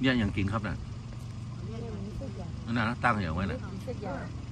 เนี่ยยังกินครับน่ะเนี่ยนั่นนะตั้งอย่างไว้น่ะสึกอย่าง